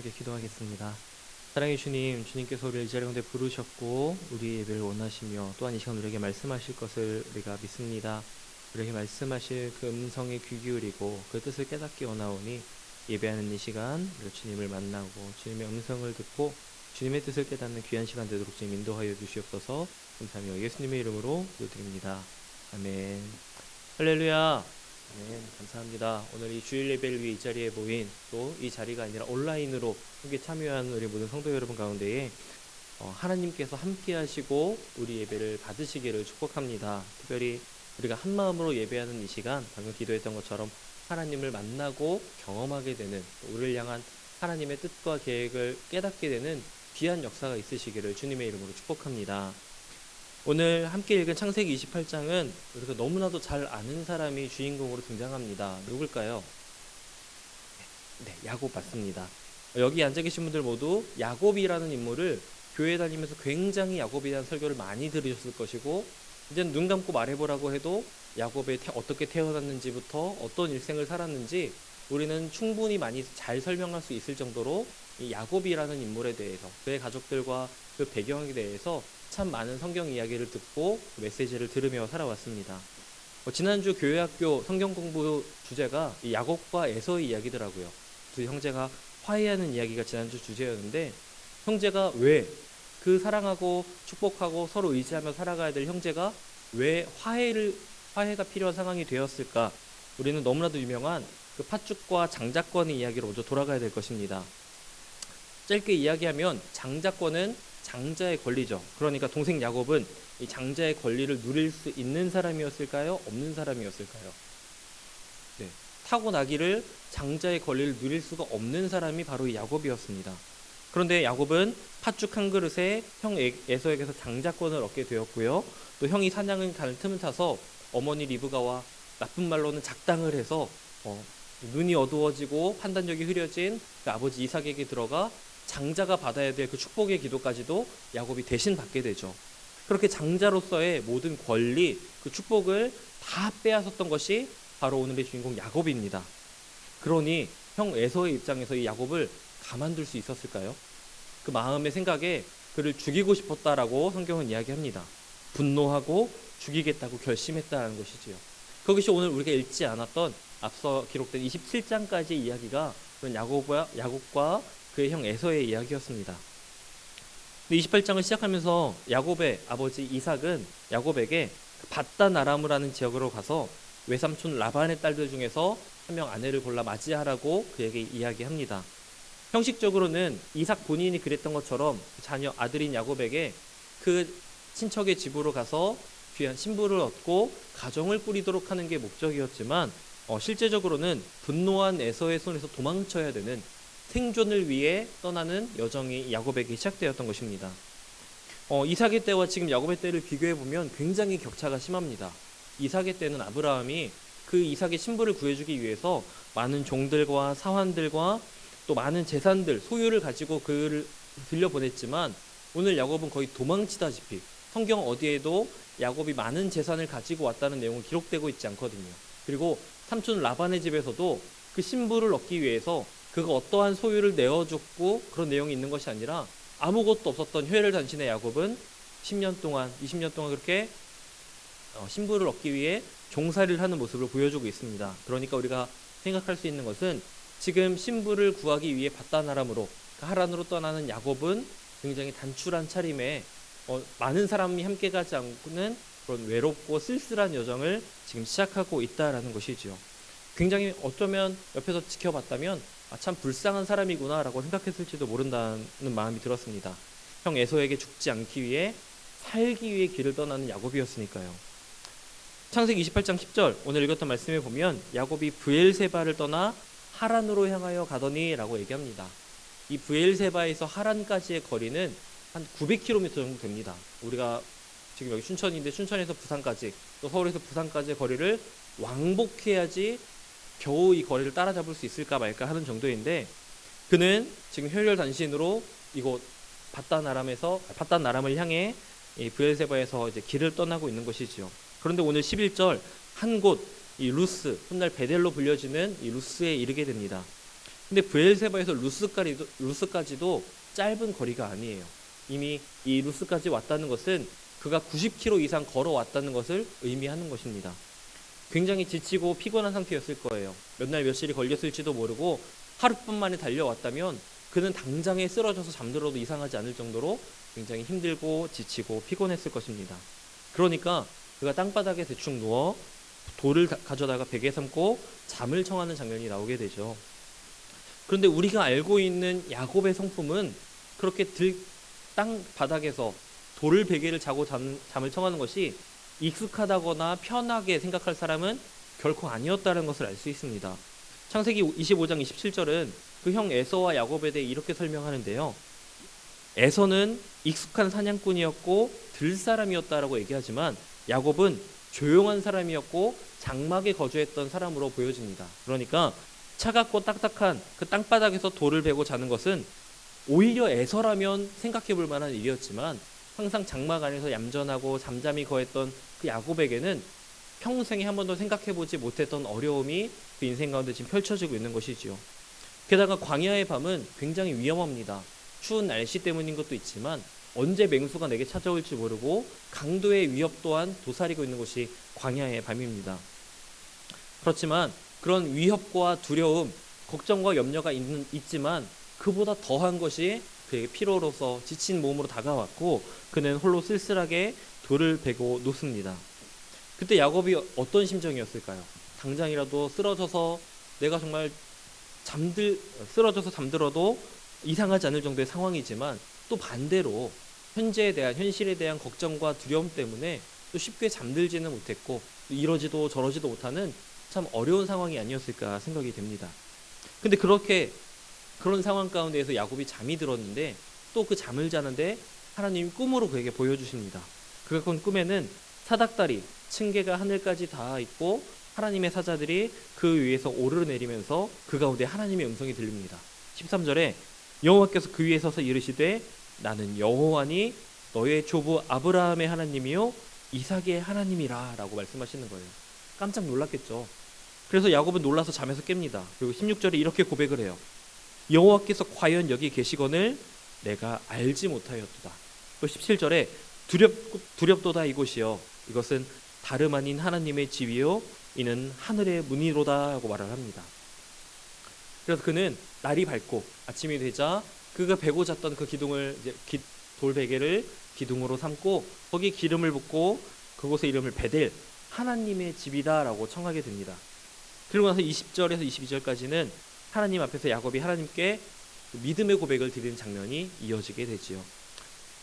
함께 기도하겠습니다. 사랑의 주님, 주님께서 우리를 이 자리 가운데 부르셨고 우리 예배를 원하시며 또한 이 시간 우리에게 말씀하실 것을 우리가 믿습니다. 우리에게 말씀하실 그 음성에 귀 기울이고 그 뜻을 깨닫기 원하오니 예배하는 이 시간 우리가 주님을 만나고 주님의 음성을 듣고 주님의 뜻을 깨닫는 귀한 시간 되도록 주님 인도하여 주시옵소서 감사하며 예수님의 이름으로 기도드립니다. 아멘. 할렐루야. 네, 감사합니다. 오늘 이 주일 예배를 위해 이 자리에 모인 또 이 자리가 아니라 온라인으로 함께 참여한 우리 모든 성도 여러분 가운데에 어, 하나님께서 함께 하시고 우리 예배를 받으시기를 축복합니다. 특별히 우리가 한 마음으로 예배하는 이 시간 방금 기도했던 것처럼 하나님을 만나고 경험하게 되는 또 우리를 향한 하나님의 뜻과 계획을 깨닫게 되는 귀한 역사가 있으시기를 주님의 이름으로 축복합니다. 오늘 함께 읽은 창세기 28장은 우리가 너무나도 잘 아는 사람이 주인공으로 등장합니다. 누굴까요? 네, 야곱 맞습니다. 여기 앉아 계신 분들 모두 야곱이라는 인물을 교회 다니면서 굉장히 야곱에 대한 설교를 많이 들으셨을 것이고 이제 눈 감고 말해보라고 해도 야곱이 태- 어떻게 태어났는지부터 어떤 일생을 살았는지 우리는 충분히 많이 잘 설명할 수 있을 정도로 이 야곱이라는 인물에 대해서 그의 가족들과 그 배경에 대해서 참 많은 성경 이야기를 듣고 그 메시지를 들으며 살아왔습니다. 어, 지난주 교회학교 성경 공부 주제가 이 야곱과 에서의 이야기더라고요. 두 형제가 화해하는 이야기가 지난주 주제였는데 형제가 왜 그 사랑하고 축복하고 서로 의지하며 살아가야 될 형제가 왜 화해를 화해가 필요한 상황이 되었을까? 우리는 너무나도 유명한 그 팥죽과 장자권의 이야기로 먼저 돌아가야 될 것입니다. 짧게 이야기하면 장자권은 장자의 권리죠. 그러니까 동생 야곱은 이 장자의 권리를 누릴 수 있는 사람이었을까요? 없는 사람이었을까요? 네. 타고나기를 장자의 권리를 누릴 수가 없는 사람이 바로 이 야곱이었습니다. 그런데 야곱은 팥죽 한 그릇에 형 에- 에서에게서 장자권을 얻게 되었고요. 또 형이 사냥을 가는 틈을 타서 어머니 리브가와 나쁜 말로는 작당을 해서 어, 눈이 어두워지고 판단력이 흐려진 그 아버지 이삭에게 들어가 장자가 받아야 될 그 축복의 기도까지도 야곱이 대신 받게 되죠. 그렇게 장자로서의 모든 권리, 그 축복을 다 빼앗았던 것이 바로 오늘의 주인공 야곱입니다. 그러니 형 에서의 입장에서 이 야곱을 가만둘 수 있었을까요? 그 마음의 생각에 그를 죽이고 싶었다라고 성경은 이야기합니다. 분노하고 죽이겠다고 결심했다는 것이지요. 그것이 오늘 우리가 읽지 않았던 앞서 기록된 27장까지 이야기가 야곱과 야곱과 그의 형 에서의 이야기였습니다. 28장을 시작하면서 야곱의 아버지 이삭은 야곱에게 바단 아람이라는 지역으로 가서 외삼촌 라반의 딸들 중에서 한 명 아내를 골라 맞이하라고 그에게 이야기합니다. 형식적으로는 이삭 본인이 그랬던 것처럼 자녀 아들인 야곱에게 그 친척의 집으로 가서 귀한 신부를 얻고 가정을 꾸리도록 하는 게 목적이었지만 어, 실제적으로는 분노한 에서의 손에서 도망쳐야 되는 생존을 위해 떠나는 여정이 야곱에게 시작되었던 것입니다. 어, 이삭의 때와 지금 야곱의 때를 비교해 보면 굉장히 격차가 심합니다. 이삭의 때는 아브라함이 그 이삭의 신부를 구해주기 위해서 많은 종들과 사환들과 또 많은 재산들, 소유를 가지고 그를 들려 보냈지만 오늘 야곱은 거의 도망치다시피 성경 어디에도 야곱이 많은 재산을 가지고 왔다는 내용은 기록되고 있지 않거든요. 그리고 삼촌 라반의 집에서도 그 신부를 얻기 위해서 그가 어떠한 소유를 내어줬고 그런 내용이 있는 것이 아니라 아무것도 없었던 혈혈 단신의 야곱은 10년 동안, 20년 동안 그렇게 어, 신부를 얻기 위해 종살이를 하는 모습을 보여주고 있습니다. 그러니까 우리가 생각할 수 있는 것은 지금 신부를 구하기 위해 바다나람으로 그 하란으로 떠나는 야곱은 굉장히 단출한 차림에 어, 많은 사람이 함께 가지 않고는 그런 외롭고 쓸쓸한 여정을 지금 시작하고 있다라는 것이지요. 굉장히 어쩌면 옆에서 지켜봤다면 아, 참 불쌍한 사람이구나 라고 생각했을지도 모른다는 마음이 들었습니다. 형 에서에게 죽지 않기 위해 살기 위해 길을 떠나는 야곱이었으니까요. 창세기 28장 10절 오늘 읽었던 말씀에 보면 야곱이 브엘세바를 떠나 하란으로 향하여 가더니 라고 얘기합니다. 이 브엘세바에서 하란까지의 거리는 한 900km 정도 됩니다. 우리가 지금 여기 춘천인데 춘천에서 부산까지 또 서울에서 부산까지의 거리를 왕복해야지 겨우 이 거리를 따라잡을 수 있을까 말까 하는 정도인데 그는 지금 혈혈 단신으로 이곳 바단 아람에서 바단 아람을 향해 이 브엘세바에서 이제 길을 떠나고 있는 것이지요. 그런데 오늘 11절 한 곳 이 루스 훗날 베델로 불려지는 이 루스에 이르게 됩니다. 근데 브엘세바에서 루스까지도, 루스까지도 짧은 거리가 아니에요. 이미 이 루스까지 왔다는 것은 그가 90km 이상 걸어왔다는 것을 의미하는 것입니다. 굉장히 지치고 피곤한 상태였을 거예요. 몇 날 며칠이 걸렸을지도 모르고 하룻밤 만에 달려왔다면 그는 당장에 쓰러져서 잠들어도 이상하지 않을 정도로 굉장히 힘들고 지치고 피곤했을 것입니다. 그러니까 그가 땅바닥에 대충 누워 돌을 가- 가져다가 베개 삼고 잠을 청하는 장면이 나오게 되죠. 그런데 우리가 알고 있는 야곱의 성품은 그렇게 들, 땅 바닥에서 돌을 베개를 자고 잠, 잠을 청하는 것이 익숙하다거나 편하게 생각할 사람은 결코 아니었다는 것을 알 수 있습니다. 창세기 25장 27절은 그 형 에서와 야곱에 대해 이렇게 설명하는데요. 에서는 익숙한 사냥꾼이었고 들 사람이었다라고 얘기하지만 야곱은 조용한 사람이었고 장막에 거주했던 사람으로 보여집니다. 그러니까 차갑고 딱딱한 그 땅바닥에서 돌을 베고 자는 것은 오히려 에서라면 생각해 볼 만한 일이었지만 항상 장막 안에서 얌전하고 잠잠히 거했던 그 야곱에게는 평생에 한 번도 생각해 보지 못했던 어려움이 그 인생 가운데 지금 펼쳐지고 있는 것이지요. 게다가 광야의 밤은 굉장히 위험합니다. 추운 날씨 때문인 것도 있지만 언제 맹수가 내게 찾아올지 모르고 강도의 위협 또한 도사리고 있는 곳이 광야의 밤입니다. 그렇지만 그런 위협과 두려움, 걱정과 염려가 있는, 있지만 그보다 더한 것이 그에게 피로로서 지친 몸으로 다가왔고 그는 홀로 쓸쓸하게 돌을 베고 눕습니다. 그때 야곱이 어떤 심정이었을까요? 당장이라도 쓰러져서 내가 정말 잠들 쓰러져서 잠들어도 이상하지 않을 정도의 상황이지만 또 반대로 현재에 대한 현실에 대한 걱정과 두려움 때문에 또 쉽게 잠들지는 못했고 또 이러지도 저러지도 못하는 참 어려운 상황이 아니었을까 생각이 됩니다. 근데 그렇게 그런 상황 가운데에서 야곱이 잠이 들었는데 또 그 잠을 자는데 하나님이 꿈으로 그에게 보여주십니다. 꾼 꿈에는 사닥다리, 층계가 하늘까지 닿아 있고 하나님의 사자들이 그 위에서 오르내리면서 그 가운데 하나님의 음성이 들립니다. 13절에 여호와께서 그 위에 서서 이르시되 나는 여호와니 너의 조부 아브라함의 하나님이요 이삭의 하나님이라라고 말씀하시는 거예요. 깜짝 놀랐겠죠. 그래서 야곱은 놀라서 잠에서 깹니다. 그리고 16절에 이렇게 고백을 해요. 여호와께서 과연 여기 계시거늘 내가 알지 못하였도다. 또 17절에 두렵 두렵도다 이곳이요 이것은 다름 아닌 하나님의 집이요 이는 하늘의 문이로다 라고 말을 합니다. 그래서 그는 날이 밝고 아침이 되자 그가 베고 잤던 그 기둥을 기, 돌베개를 기둥으로 삼고 거기 기름을 붓고 그곳의 이름을 베델 하나님의 집이다라고 청하게 됩니다. 그리고 나서 20절에서 22절까지는 하나님 앞에서 야곱이 하나님께 믿음의 고백을 드리는 장면이 이어지게 되지요.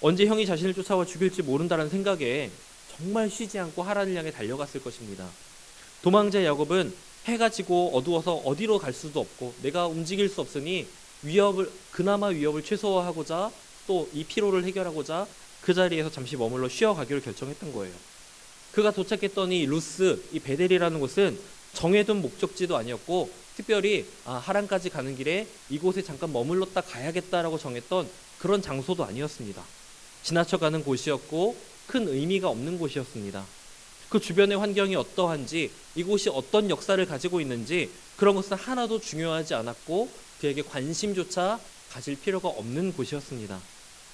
언제 형이 자신을 쫓아와 죽일지 모른다는 생각에 정말 쉬지 않고 하란을 향해 달려갔을 것입니다. 도망자 야곱은 해가 지고 어두워서 어디로 갈 수도 없고 내가 움직일 수 없으니 위협을 그나마 위협을 최소화하고자 또 이 피로를 해결하고자 그 자리에서 잠시 머물러 쉬어가기로 결정했던 거예요. 그가 도착했더니 루스 이 베델이라는 곳은 정해둔 목적지도 아니었고 특별히 아, 하란까지 가는 길에 이곳에 잠깐 머물렀다 가야겠다라고 정했던 그런 장소도 아니었습니다. 지나쳐가는 곳이었고 큰 의미가 없는 곳이었습니다. 그 주변의 환경이 어떠한지 이곳이 어떤 역사를 가지고 있는지 그런 것은 하나도 중요하지 않았고 그에게 관심조차 가질 필요가 없는 곳이었습니다.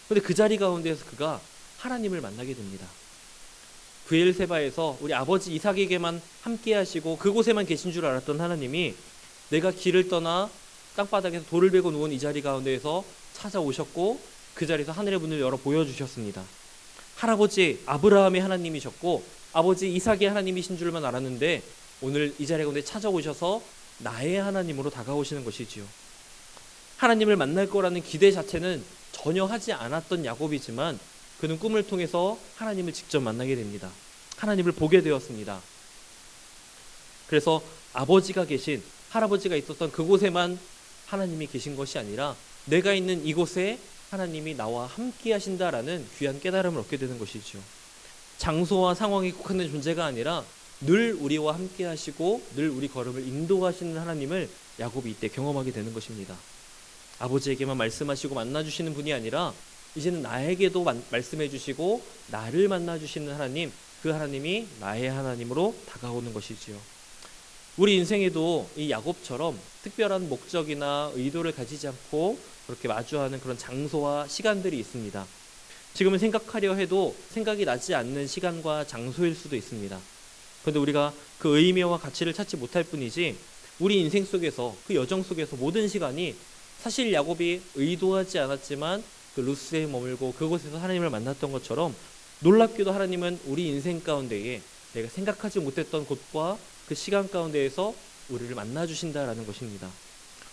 그런데 그 자리 가운데에서 그가 하나님을 만나게 됩니다. 브엘세바에서 우리 아버지 이삭에게만 함께 하시고 그곳에만 계신 줄 알았던 하나님이 내가 길을 떠나 땅바닥에서 돌을 베고 누운 이 자리 가운데에서 찾아오셨고 그 자리에서 하늘의 문을 열어 보여주셨습니다. 할아버지 아브라함의 하나님이셨고 아버지 이삭의 하나님이신 줄만 알았는데 오늘 이 자리 가운데 찾아오셔서 나의 하나님으로 다가오시는 것이지요. 하나님을 만날 거라는 기대 자체는 전혀 하지 않았던 야곱이지만 그는 꿈을 통해서 하나님을 직접 만나게 됩니다. 하나님을 보게 되었습니다. 그래서 아버지가 계신 할아버지가 있었던 그곳에만 하나님이 계신 것이 아니라 내가 있는 이곳에 하나님이 나와 함께 하신다라는 귀한 깨달음을 얻게 되는 것이죠. 장소와 상황에 국한된 존재가 아니라 늘 우리와 함께 하시고 늘 우리 걸음을 인도하시는 하나님을 야곱이 이때 경험하게 되는 것입니다. 아버지에게만 말씀하시고 만나 주시는 분이 아니라 이제는 나에게도 만- 말씀해 주시고 나를 만나 주시는 하나님, 그 하나님이 나의 하나님으로 다가오는 것이지요. 우리 인생에도 이 야곱처럼 특별한 목적이나 의도를 가지지 않고 그렇게 마주하는 그런 장소와 시간들이 있습니다. 지금은 생각하려 해도 생각이 나지 않는 시간과 장소일 수도 있습니다. 그런데 우리가 그 의미와 가치를 찾지 못할 뿐이지 우리 인생 속에서 그 여정 속에서 모든 시간이 사실 야곱이 의도하지 않았지만 그 루스에 머물고 그곳에서 하나님을 만났던 것처럼 놀랍게도 하나님은 우리 인생 가운데에 내가 생각하지 못했던 곳과 그 시간 가운데에서 우리를 만나 주신다라는 것입니다.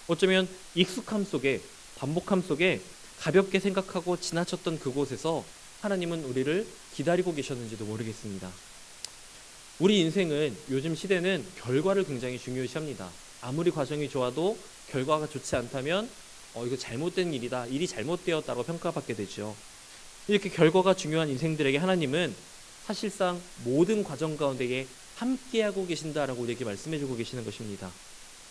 어쩌면 익숙함 속에 반복함 속에 가볍게 생각하고 지나쳤던 그곳에서 하나님은 우리를 기다리고 계셨는지도 모르겠습니다. 우리 인생은 요즘 시대는 결과를 굉장히 중요시합니다. 아무리 과정이 좋아도 결과가 좋지 않다면 어 이거 잘못된 일이다. 일이 잘못되었다고 평가받게 되죠. 이렇게 결과가 중요한 인생들에게 하나님은 사실상 모든 과정 가운데에 함께하고 계신다라고 우리에게 말씀해주고 계시는 것입니다.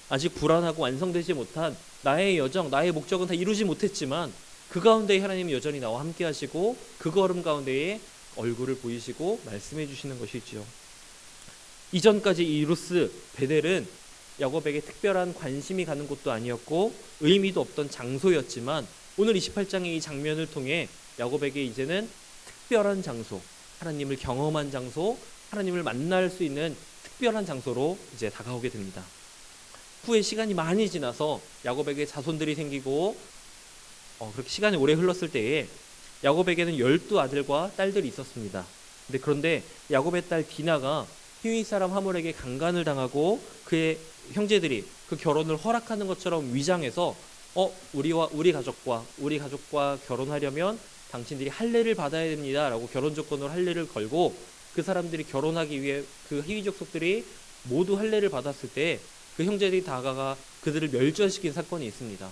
아직 불안하고 완성되지 못한 나의 여정, 나의 목적은 다 이루지 못했지만 그 가운데 하나님이 여전히 나와 함께하시고 그 걸음 가운데에 얼굴을 보이시고 말씀해 주시는 것이지요. 이전까지 이 루스 베델은 야곱에게 특별한 관심이 가는 곳도 아니었고 의미도 없던 장소였지만 오늘 28장의 이 장면을 통해 야곱에게 이제는 특별한 장소, 하나님을 경험한 장소, 하나님을 만날 수 있는 특별한 장소로 이제 다가오게 됩니다. 후에 시간이 많이 지나서 야곱에게 자손들이 생기고 어, 그렇게 시간이 오래 흘렀을 때에 야곱에게는 열두 아들과 딸들이 있었습니다. 근데 그런데 야곱의 딸 디나가 히윗 사람 하몰에게 강간을 당하고 그의 형제들이 그 결혼을 허락하는 것처럼 위장해서 어 우리와 우리 가족과 우리 가족과 결혼하려면 당신들이 할례를 받아야 됩니다라고 결혼 조건으로 할례를 걸고 그 사람들이 결혼하기 위해 그 히위 족속들이 모두 할례를 받았을 때 그 형제들이 다가가 그들을 멸절시킨 사건이 있습니다.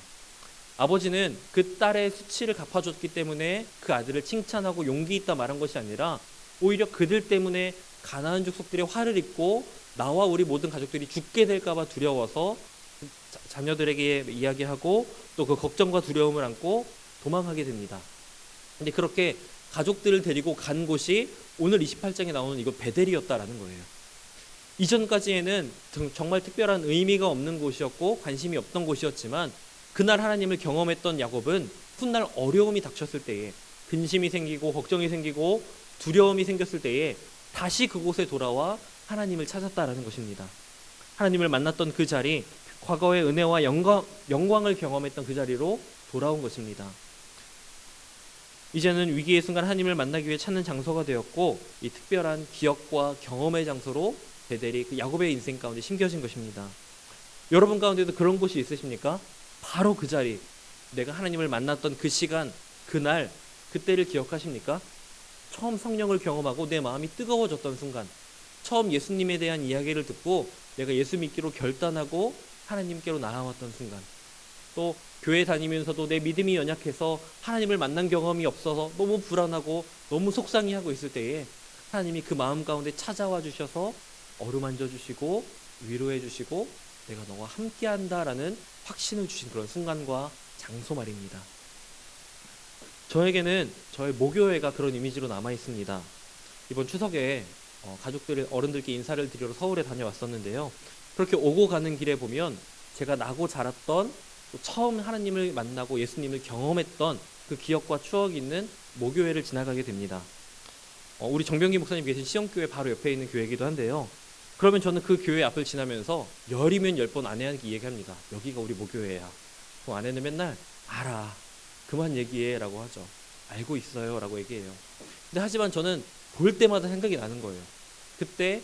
아버지는 그 딸의 수치를 갚아줬기 때문에 그 아들을 칭찬하고 용기 있다 말한 것이 아니라 오히려 그들 때문에 가나안 족속들의 화를 입고 나와 우리 모든 가족들이 죽게 될까봐 두려워서 자, 자녀들에게 이야기하고 또 그 걱정과 두려움을 안고 도망하게 됩니다. 근데 그렇게 가족들을 데리고 간 곳이 오늘 28장에 나오는 이거 베델이었다라는 거예요. 이전까지에는 정말 특별한 의미가 없는 곳이었고 관심이 없던 곳이었지만 그날 하나님을 경험했던 야곱은 훗날 어려움이 닥쳤을 때에 근심이 생기고 걱정이 생기고 두려움이 생겼을 때에 다시 그곳에 돌아와 하나님을 찾았다라는 것입니다. 하나님을 만났던 그 자리, 과거의 은혜와 영광, 영광을 경험했던 그 자리로 돌아온 것입니다. 이제는 위기의 순간 하나님을 만나기 위해 찾는 장소가 되었고 이 특별한 기억과 경험의 장소로 베델이 그 야곱의 인생 가운데 심겨진 것입니다. 여러분 가운데도 그런 곳이 있으십니까? 바로 그 자리, 내가 하나님을 만났던 그 시간, 그날, 그때를 기억하십니까? 처음 성령을 경험하고 내 마음이 뜨거워졌던 순간, 처음 예수님에 대한 이야기를 듣고 내가 예수 믿기로 결단하고 하나님께로 나아왔던 순간, 또 교회 다니면서도 내 믿음이 연약해서 하나님을 만난 경험이 없어서 너무 불안하고 너무 속상해하고 있을 때에 하나님이 그 마음 가운데 찾아와 주셔서 어루만져 주시고 위로해 주시고 내가 너와 함께 한다라는 확신을 주신 그런 순간과 장소 말입니다. 저에게는 저의 모교회가 그런 이미지로 남아 있습니다. 이번 추석에 어, 가족들 어른들께 인사를 드리러 서울에 다녀왔었는데요. 그렇게 오고 가는 길에 보면 제가 나고 자랐던 또 처음 하나님을 만나고 예수님을 경험했던 그 기억과 추억이 있는 모교회를 지나가게 됩니다. 어, 우리 정병기 목사님 계신 시영교회 바로 옆에 있는 교회이기도 한데요. 그러면 저는 그 교회 앞을 지나면서 열이면 열 번 아내한테 얘기합니다. 여기가 우리 모교회야. 그 아내는 맨날 알아. 그만 얘기해 라고 하죠. 알고 있어요 라고 얘기해요. 근데 하지만 저는 볼 때마다 생각이 나는 거예요. 그때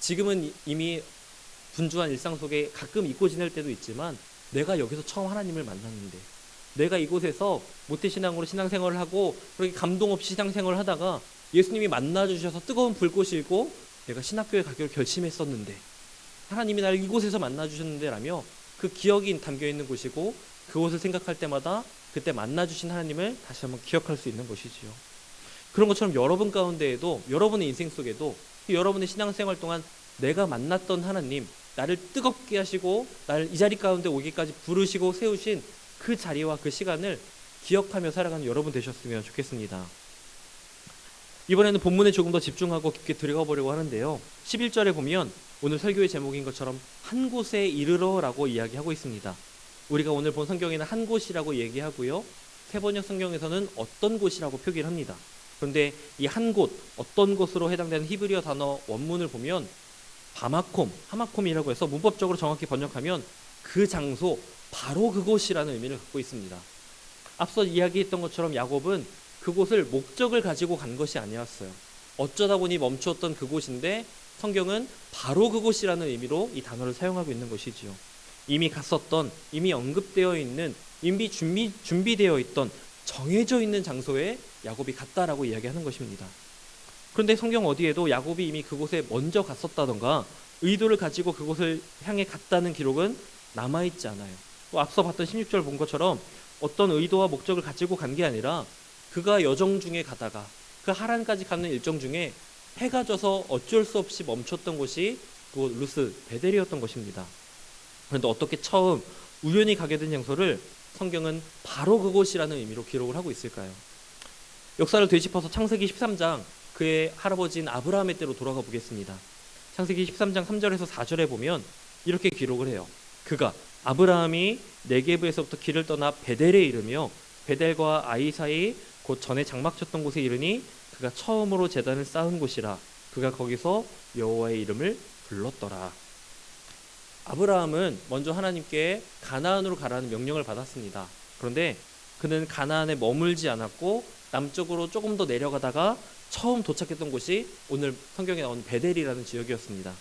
지금은 이미 분주한 일상 속에 가끔 잊고 지낼 때도 있지만 내가 여기서 처음 하나님을 만났는데 내가 이곳에서 모태신앙으로 신앙생활을 하고 그렇게 감동 없이 신앙생활을 하다가 예수님이 만나주셔서 뜨거운 불꽃이고 내가 신학교에 가기로 결심했었는데 하나님이 나를 이곳에서 만나주셨는데 라며 그 기억이 담겨 있는 곳이고 그곳을 생각할 때마다 그때 만나주신 하나님을 다시 한번 기억할 수 있는 것이지요. 그런 것처럼 여러분 가운데에도 여러분의 인생 속에도 여러분의 신앙생활 동안 내가 만났던 하나님 나를 뜨겁게 하시고 나를 이 자리 가운데 오기까지 부르시고 세우신 그 자리와 그 시간을 기억하며 살아가는 여러분 되셨으면 좋겠습니다. 이번에는 본문에 조금 더 집중하고 깊게 들어가 보려고 하는데요. 11절에 보면 오늘 설교의 제목인 것처럼 한 곳에 이르러라고 이야기하고 있습니다. 우리가 오늘 본 성경에는 한 곳이라고 얘기하고요. 세번역 성경에서는 어떤 곳이라고 표기를 합니다. 그런데 이 한 곳, 어떤 곳으로 해당되는 히브리어 단어 원문을 보면 바마콤, 하마콤이라고 해서 문법적으로 정확히 번역하면 그 장소, 바로 그곳이라는 의미를 갖고 있습니다. 앞서 이야기했던 것처럼 야곱은 그곳을 목적을 가지고 간 것이 아니었어요. 어쩌다 보니 멈추었던 그곳인데 성경은 바로 그곳이라는 의미로 이 단어를 사용하고 있는 것이지요. 이미 갔었던, 이미 언급되어 있는, 이미 준비, 준비되어 있던 정해져 있는 장소에 야곱이 갔다라고 이야기하는 것입니다. 그런데 성경 어디에도 야곱이 이미 그곳에 먼저 갔었다던가 의도를 가지고 그곳을 향해 갔다는 기록은 남아있지 않아요. 또 앞서 봤던 16절 본 것처럼 어떤 의도와 목적을 가지고 간 게 아니라 그가 여정 중에 가다가 그 하란까지 가는 일정 중에 해가 져서 어쩔 수 없이 멈췄던 곳이 그곳 루스 베델이었던 것입니다. 그런데 어떻게 처음 우연히 가게 된 장소를 성경은 바로 그곳이라는 의미로 기록을 하고 있을까요? 역사를 되짚어서 창세기 13장 그의 할아버지인 아브라함의 때로 돌아가 보겠습니다. 창세기 13장 3절에서 4절에 보면 이렇게 기록을 해요. 그가 아브라함이 네게브에서부터 길을 떠나 베델에 이르며 베델과 아이 사이 곧 전에 장막 쳤던 곳에 이르니 그가 처음으로 제단을 쌓은 곳이라 그가 거기서 여호와의 이름을 불렀더라. 아브라함은 먼저 하나님께 가나안으로 가라는 명령을 받았습니다. 그런데 그는 가나안에 머물지 않았고 남쪽으로 조금 더 내려가다가 처음 도착했던 곳이 오늘 성경에 나온 베델이라는 지역이었습니다.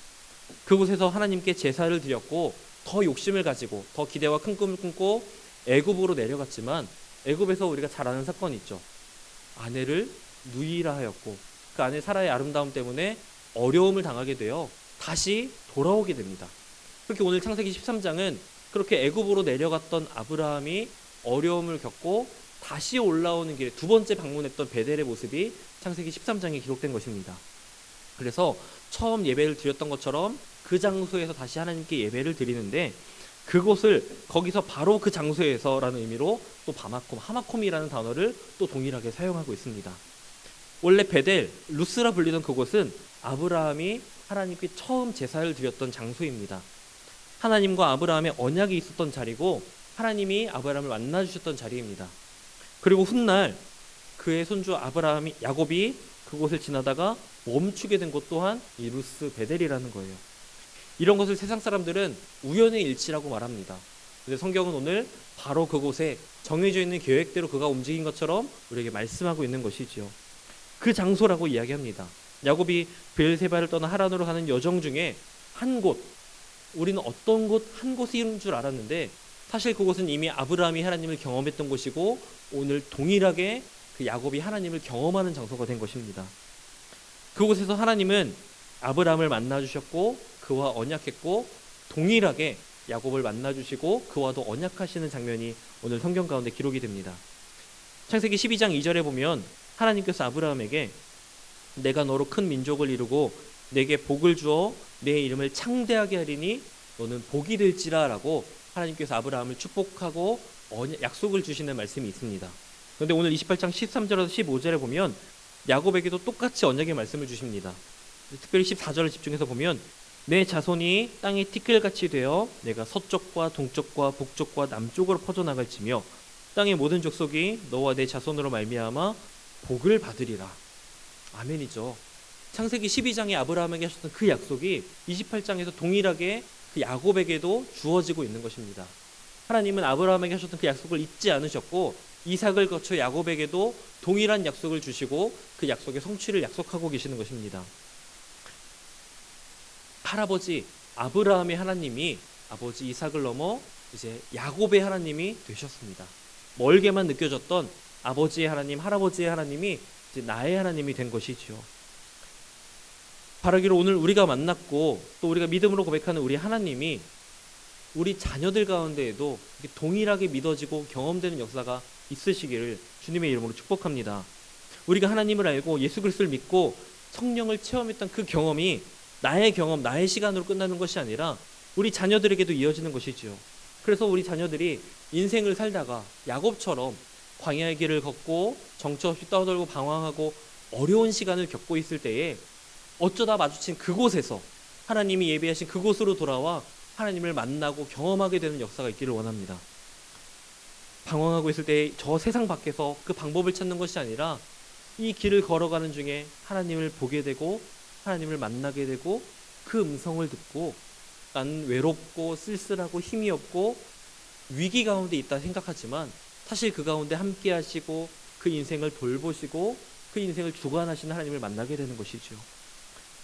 그곳에서 하나님께 제사를 드렸고 더 욕심을 가지고 더 기대와 큰 꿈을 꿈고 애굽으로 내려갔지만 애굽에서 우리가 잘 아는 사건이 있죠. 아내를 누이라 하였고 그 아내 사라의 아름다움 때문에 어려움을 당하게 되어 다시 돌아오게 됩니다. 그렇게 오늘 창세기 13장은 그렇게 애굽으로 내려갔던 아브라함이 어려움을 겪고 다시 올라오는 길에 두 번째 방문했던 베델의 모습이 창세기 13장에 기록된 것입니다. 그래서 처음 예배를 드렸던 것처럼 그 장소에서 다시 하나님께 예배를 드리는데 그곳을 거기서 바로 그 장소에서라는 의미로 또 바마콤, 하마콤이라는 단어를 또 동일하게 사용하고 있습니다. 원래 베델, 루스라 불리던 그곳은 아브라함이 하나님께 처음 제사를 드렸던 장소입니다. 하나님과 아브라함의 언약이 있었던 자리고 하나님이 아브라함을 만나 주셨던 자리입니다. 그리고 훗날 그의 손주 아브라함이 야곱이 그곳을 지나다가 멈추게 된 곳 또한 이 루스 베델이라는 거예요. 이런 것을 세상 사람들은 우연의 일치라고 말합니다. 근데 성경은 오늘 바로 그곳에 정해져 있는 계획대로 그가 움직인 것처럼 우리에게 말씀하고 있는 것이지요. 그 장소라고 이야기합니다. 야곱이 베엘세바를 떠나 하란으로 가는 여정 중에 한 곳, 우리는 어떤 곳한 있는 줄 알았는데 사실 그곳은 이미 아브라함이 하나님을 경험했던 곳이고 오늘 동일하게 그 야곱이 하나님을 경험하는 장소가 된 것입니다. 그곳에서 하나님은 아브라함을 만나 주셨고 그와 언약했고 동일하게 야곱을 만나 주시고 그와도 언약하시는 장면이 오늘 성경 가운데 기록이 됩니다. 창세기 12장 2절에 보면 하나님께서 아브라함에게 내가 너로 큰 민족을 이루고 내게 복을 주어 내 이름을 창대하게 하리니 너는 복이 될지라라고 하나님께서 아브라함을 축복하고 약속을 주시는 말씀이 있습니다. 그런데 오늘 28장 13절에서 15절에 보면 야곱에게도 똑같이 언약의 말씀을 주십니다. 특별히 14절을 집중해서 보면 내 자손이 땅의 티끌같이 되어 내가 서쪽과 동쪽과 북쪽과 남쪽으로 퍼져나갈지며 땅의 모든 족속이 너와 내 자손으로 말미암아 복을 받으리라. 아멘이죠. 창세기 12장에 아브라함에게 하셨던 그 약속이 28장에서 동일하게 그 야곱에게도 주어지고 있는 것입니다. 하나님은 아브라함에게 하셨던 그 약속을 잊지 않으셨고 이삭을 거쳐 야곱에게도 동일한 약속을 주시고 그 약속의 성취를 약속하고 계시는 것입니다. 할아버지 아브라함의 하나님이 아버지 이삭을 넘어 이제 야곱의 하나님이 되셨습니다. 멀게만 느껴졌던 아버지의 하나님, 할아버지의 하나님이 이제 나의 하나님이 된 것이지요. 바라기로 오늘 우리가 만났고 또 우리가 믿음으로 고백하는 우리 하나님이 우리 자녀들 가운데에도 동일하게 믿어지고 경험되는 역사가 있으시기를 주님의 이름으로 축복합니다. 우리가 하나님을 알고 예수 그리스도를 믿고 성령을 체험했던 그 경험이 나의 경험, 나의 시간으로 끝나는 것이 아니라 우리 자녀들에게도 이어지는 것이지요. 그래서 우리 자녀들이 인생을 살다가 야곱처럼 광야의 길을 걷고 정처 없이 떠돌고 방황하고 어려운 시간을 겪고 있을 때에 어쩌다 마주친 그곳에서 하나님이 예배하신 그곳으로 돌아와 하나님을 만나고 경험하게 되는 역사가 있기를 원합니다. 방황하고 있을 때 저 세상 밖에서 그 방법을 찾는 것이 아니라 이 길을 걸어가는 중에 하나님을 보게 되고 하나님을 만나게 되고 그 음성을 듣고 난 외롭고 쓸쓸하고 힘이 없고 위기 가운데 있다 생각하지만 사실 그 가운데 함께 하시고 그 인생을 돌보시고 그 인생을 주관하시는 하나님을 만나게 되는 것이죠.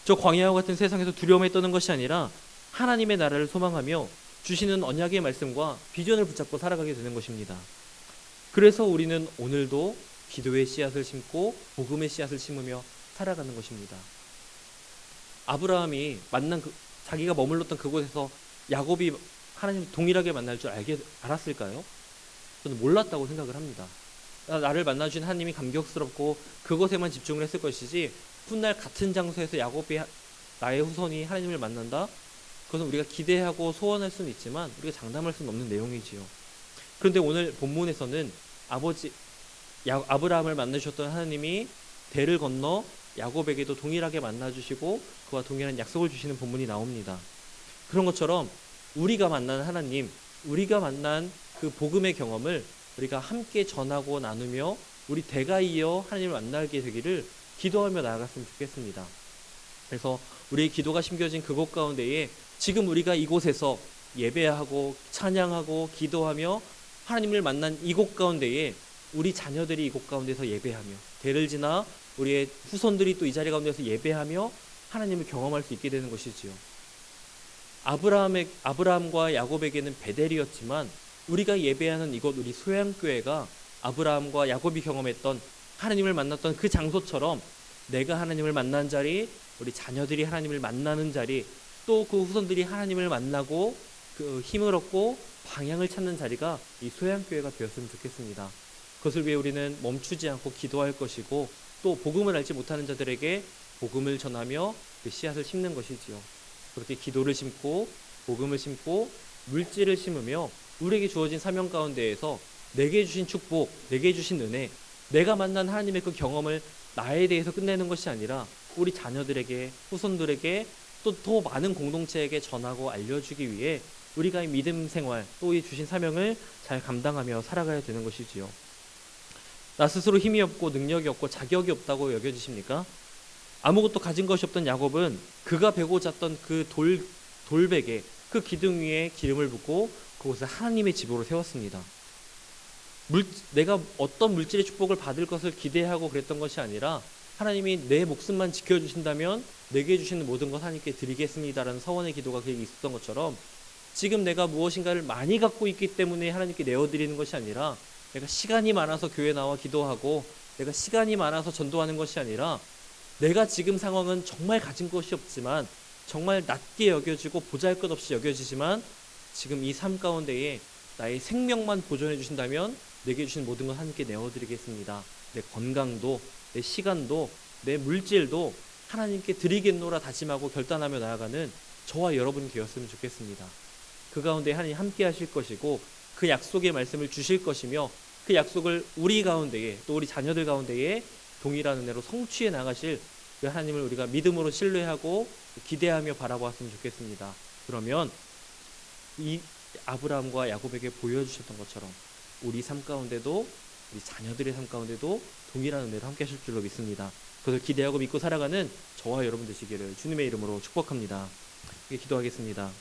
저 광야와 같은 세상에서 두려움에 떠는 것이 아니라 하나님의 나라를 소망하며 주시는 언약의 말씀과 비전을 붙잡고 살아가게 되는 것입니다. 그래서 우리는 오늘도 기도의 씨앗을 심고 복음의 씨앗을 심으며 살아가는 것입니다. 아브라함이 만난 그, 자기가 머물렀던 그곳에서 야곱이 하나님 동일하게 만날 줄 알게 알았을까요? 저는 몰랐다고 생각을 합니다. 나- 나를 만나주신 하나님이 감격스럽고 그것에만 집중을 했을 것이지 훗날 같은 장소에서 야곱이 하- 나의 후손이 하나님을 만난다. 그것은 우리가 기대하고 소원할 수는 있지만 우리가 장담할 수는 없는 내용이지요. 그런데 오늘 본문에서는 아버지 야, 아브라함을 만나주셨던 하나님이 대를 건너 야곱에게도 동일하게 만나주시고 그와 동일한 약속을 주시는 본문이 나옵니다. 그런 것처럼 우리가 만난 하나님, 우리가 만난 그 복음의 경험을 우리가 함께 전하고 나누며 우리 대가 이어 하나님을 만나게 되기를 기도하며 나아갔으면 좋겠습니다. 그래서 우리의 기도가 심겨진 그곳 가운데에 지금 우리가 이곳에서 예배하고 찬양하고 기도하며 하나님을 만난 이곳 가운데에 우리 자녀들이 이곳 가운데서 예배하며 대를 지나 우리의 후손들이 또 이 자리 가운데서 예배하며 하나님을 경험할 수 있게 되는 것이지요. 아브라함의 아브라함과 야곱에게는 베델이었지만 우리가 예배하는 이곳 우리 소양교회가 아브라함과 야곱이 경험했던 하나님을 만났던 그 장소처럼 내가 하나님을 만난 자리, 우리 자녀들이 하나님을 만나는 자리, 또 그 후손들이 하나님을 만나고 그 힘을 얻고 방향을 찾는 자리가 이 소양교회가 되었으면 좋겠습니다. 그것을 위해 우리는 멈추지 않고 기도할 것이고 또 복음을 알지 못하는 자들에게 복음을 전하며 그 씨앗을 심는 것이지요. 그렇게 기도를 심고 복음을 심고 물질을 심으며 우리에게 주어진 사명 가운데에서 내게 주신 축복, 내게 주신 은혜, 내가 만난 하나님의 그 경험을 나에 대해서 끝내는 것이 아니라 우리 자녀들에게 후손들에게 또 더 많은 공동체에게 전하고 알려주기 위해 우리가 이 믿음 생활 또 이 주신 사명을 잘 감당하며 살아가야 되는 것이지요. 나 스스로 힘이 없고 능력이 없고 자격이 없다고 여겨지십니까? 아무것도 가진 것이 없던 야곱은 그가 베고 잤던 그 돌 돌베개 그 기둥 위에 기름을 붓고 그곳을 하나님의 집으로 세웠습니다. 물, 내가 어떤 물질의 축복을 받을 것을 기대하고 그랬던 것이 아니라 하나님이 내 목숨만 지켜주신다면 내게 주시는 모든 것 하나님께 드리겠습니다라는 서원의 기도가 그에게 있었던 것처럼 지금 내가 무엇인가를 많이 갖고 있기 때문에 하나님께 내어드리는 것이 아니라 내가 시간이 많아서 교회 나와 기도하고 내가 시간이 많아서 전도하는 것이 아니라 내가 지금 상황은 정말 가진 것이 없지만 정말 낮게 여겨지고 보잘 것 없이 여겨지지만 지금 이 삶 가운데에 나의 생명만 보존해 주신다면 내게 주신 모든 것 함께 내어드리겠습니다. 내 건강도 내 시간도 내 물질도 하나님께 드리겠노라 다짐하고 결단하며 나아가는 저와 여러분이 되었으면 좋겠습니다. 그 가운데 하나님 함께 하실 것이고 그 약속의 말씀을 주실 것이며 그 약속을 우리 가운데에 또 우리 자녀들 가운데에 동일한 은혜로 성취해 나가실 그 하나님을 우리가 믿음으로 신뢰하고 기대하며 바라보았으면 좋겠습니다. 그러면 이 아브라함과 야곱에게 보여주셨던 것처럼 우리 삶 가운데도 우리 자녀들의 삶 가운데도 동일한 은혜로 함께 하실 줄로 믿습니다. 그것을 기대하고 믿고 살아가는 저와 여러분 되시기를 주님의 이름으로 축복합니다. 기도하겠습니다.